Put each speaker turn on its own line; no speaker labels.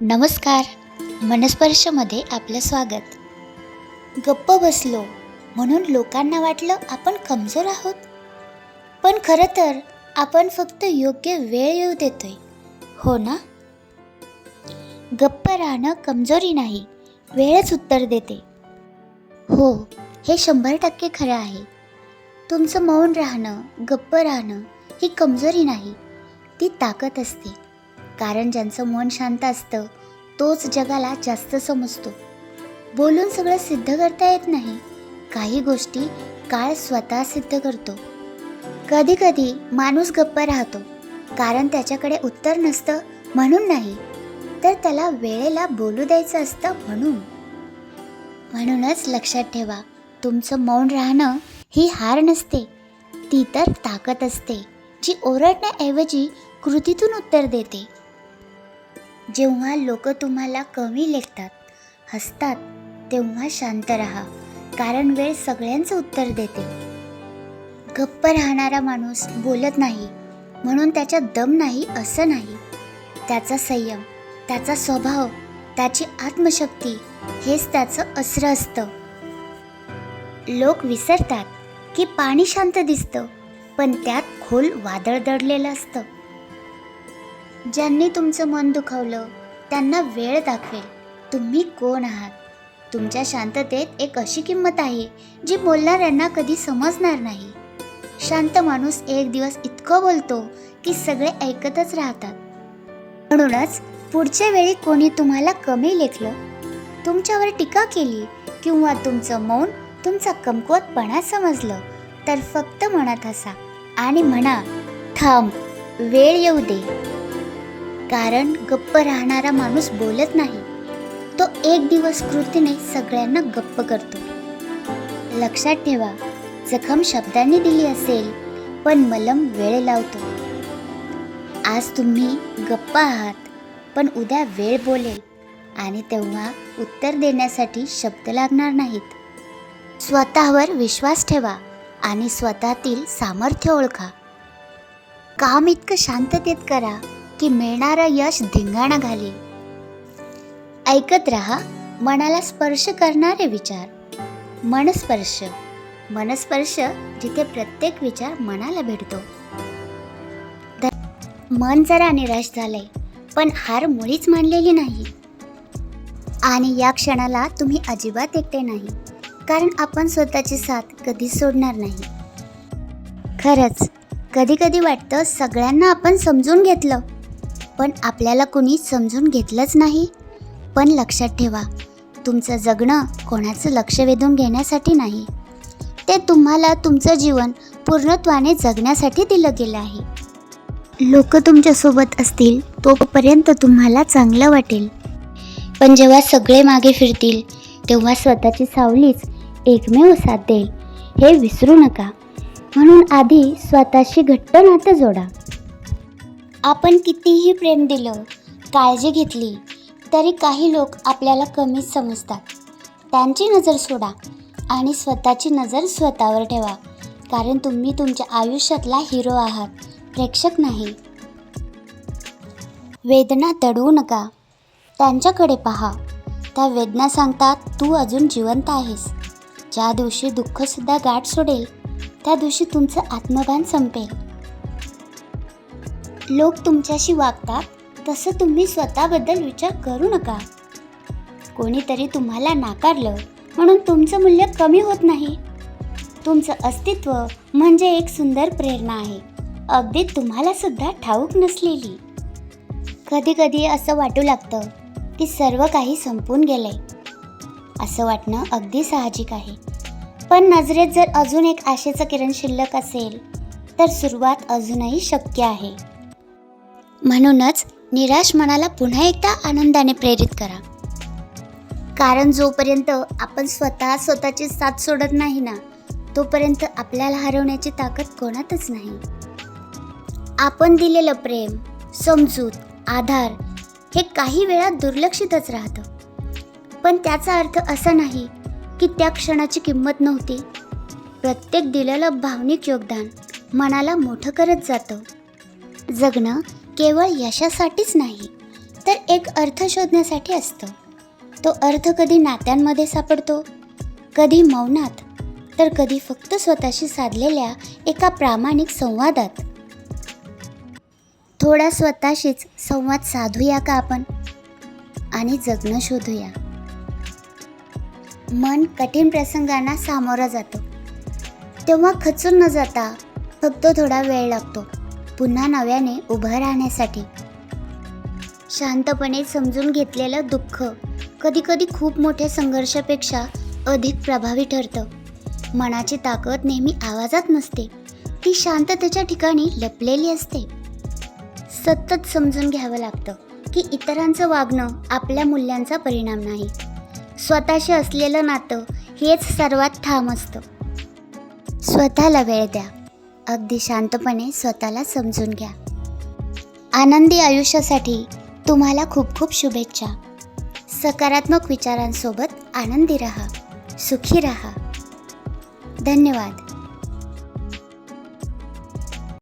नमस्कार. मनस्पर्शमध्ये आपलं स्वागत. गप्प बसलो म्हणून लोकांना वाटलं आपण कमजोर आहोत. पण खरं तर आपण फक्त योग्य वेळ येऊ देतोय हो ना? गप्प राहणं कमजोरी नाही वेळच उत्तर देते. हो हे शंभर टक्के खरं आहे. तुमचं मौन राहणं गप्प राहणं ही कमजोरी नाही ती ताकद असते. कारण ज्यांचं मन शांत असतं तोच जगाला जास्त समजतो. बोलून सगळं सिद्ध करता येत नाही. काही गोष्टी काळ स्वतः सिद्ध करतो. कधी कधी माणूस गप्प राहतो कारण त्याच्याकडे उत्तर नसतं म्हणून नाही तर त्याला वेळेला बोलू द्यायचं असतं म्हणून. म्हणूनच लक्षात ठेवा तुमचं मौन राहणं ही हार नसते ती तर ताकद असते जी ओरडण्याऐवजी कृतीतून उत्तर देते. जेव्हा लोक तुम्हाला कमी लेखतात हसतात तेव्हा शांत राहा कारण वेळ सगळ्यांचं उत्तर देते. गप्प राहणारा माणूस बोलत नाही म्हणून त्याच्या दम नाही असं नाही. त्याचा संयम त्याचा स्वभाव त्याची आत्मशक्ती हेच त्याचं अस्र असतं. लोक विसरतात की पाणी शांत दिसतं पण त्यात खोल वादळ दडलेलं असतं. ज्यांनी तुमचं मन दुखावलं त्यांना वेळ दाखवेल. तुम्ही कोण आहात? तुमच्या शांततेत एक अशी किंमत आहे जी बोलणाऱ्यांना कधी समजणार नाही. शांत माणूस एक दिवस इतकं बोलतो की सगळे ऐकतच राहतात. म्हणूनच पुढच्या वेळी कोणी तुम्हाला कमी लेखलं तुमच्यावर टीका केली किंवा तुमचं मौन तुमचा कमकुवतपणा समजलं तर फक्त मनात असा आणि म्हणा थांब वेळ येऊ दे. कारण गप्प राहणारा माणूस बोलत नाही. तो एक दिवस कृतीने सगळ्यांना गप्प करतो. लक्षात ठेवा जखम शब्दांनी दिली असेल पण मलम वेळ लावतो. आज तुम्ही गप्प आहात पण उद्या वेळ बोलेल आणि तेव्हा उत्तर देण्यासाठी शब्द लागणार नाहीत. स्वतःवर विश्वास ठेवा आणि स्वतःतील सामर्थ्य ओळखा. काम इतकं शांततेत करा की मिळणारं यश धिंगाणा घाली ऐकत रहा मनाला स्पर्श करणारे विचार. मनस्पर्श. मनस्पर्श जिथे प्रत्येक विचार मनाला भेटतो मन जरा निराश झालंय पण हार मुळीच मानलेली नाही. आणि या क्षणाला तुम्ही अजिबात एकटे नाही कारण आपण स्वतःची साथ कधीच सोडणार नाही. खरंच कधी कधी वाटतं सगळ्यांना आपण समजून घेतलं. पण आपल्याला कुणी समजून घेतलंच नाही. पण लक्षात ठेवा तुमचं जगणं कोणाचं लक्ष वेधून घेण्यासाठी नाही. ते तुम्हाला तुमचं जीवन पूर्णत्वाने जगण्यासाठी दिलं गेलं आहे. लोक तुमच्यासोबत असतील तोपर्यंत तुम्हाला चांगलं वाटेल. पण जेव्हा सगळे मागे फिरतील तेव्हा स्वतःची सावलीच एकमेव साथ देईल. हे विसरू नका. म्हणून आधी स्वतःशी घट्ट नातं जोडा. आपण कितीही प्रेम दिलं काळजी घेतली तरी काही लोक आपल्याला कमीच समजतात. त्यांची नजर सोडा आणि स्वतःची नजर स्वतःवर ठेवा कारण तुम्ही तुमच्या आयुष्यातला हिरो आहात प्रेक्षक नाही. वेदना दडवू नका. त्यांच्याकडे पहा. त्या वेदना सांगतात तू अजून जिवंत आहेस. ज्या दिवशी दुःखसुद्धा गाठ सोडेल त्या दिवशी तुमचं आत्मभान संपेल. लोक तुमच्याशी वागतात तसं तुम्ही स्वतःबद्दल विचार करू नका. कोणीतरी तुम्हाला नाकारलं म्हणून तुमचं मूल्य कमी होत नाही. तुमचं अस्तित्व म्हणजे एक सुंदर प्रेरणा आहे. अगदी तुम्हाला सुद्धा ठाऊक नसलेली. कधी कधी असं वाटू लागतं की सर्व काही संपून गेलंय. असं वाटणं अगदी साहजिक आहे. पण नजरेत जर अजून एक आशेचं किरण शिल्लक असेल तर सुरुवात अजूनही शक्य आहे. म्हणूनच निराश मनाला पुन्हा एकदा आनंदाने प्रेरित करा. कारण जोपर्यंत आपण स्वतः स्वतःची साथ सोडत नाही ना तोपर्यंत आपल्याला हरवण्याची ताकद कोणातच नाही. आपण दिलेलं प्रेम समजूत आधार हे काही वेळा दुर्लक्षितच राहतं. पण त्याचा अर्थ असा नाही की त्या क्षणाची किंमत नव्हती. प्रत्येक दिलेलं भावनिक योगदान मनाला मोठं करत जातं. जगणं केवळ यशासाठीच नाही तर एक अर्थ शोधण्यासाठी असतं. तो अर्थ कधी नात्यांमध्ये सापडतो कधी मौनात तर कधी फक्त स्वतःशी साधलेल्या एका प्रामाणिक संवादात. थोडा स्वतःशीच संवाद साधूया का आपण? आणि जगणं शोधूया. मन कठीण प्रसंगांना सामोरा जातं. तेव्हा खचून न जाता फक्त थोडा वेळ लागतो. पुन्हा नव्याने उभं राहण्यासाठी. शांतपणे समजून घेतलेलं दुःख कधीकधी खूप मोठ्या संघर्षापेक्षा अधिक प्रभावी ठरतं. मनाची ताकद नेहमी आवाजात नसते. ती शांततेच्या ठिकाणी लपलेली असते. सतत समजून घ्यावं लागतं की इतरांचं वागणं आपल्या मूल्यांचा परिणाम नाही. स्वतःशी असलेलं नातं हेच सर्वात ठाम असतं. स्वतःला वेळ द्या. अगदी शांतपणे स्वतःला समजून घ्या. आनंदी आयुष्यासाठी तुम्हाला खूप खूप शुभेच्छा. सकारात्मक विचारांसोबत आनंदी रहा सुखी रहा. धन्यवाद.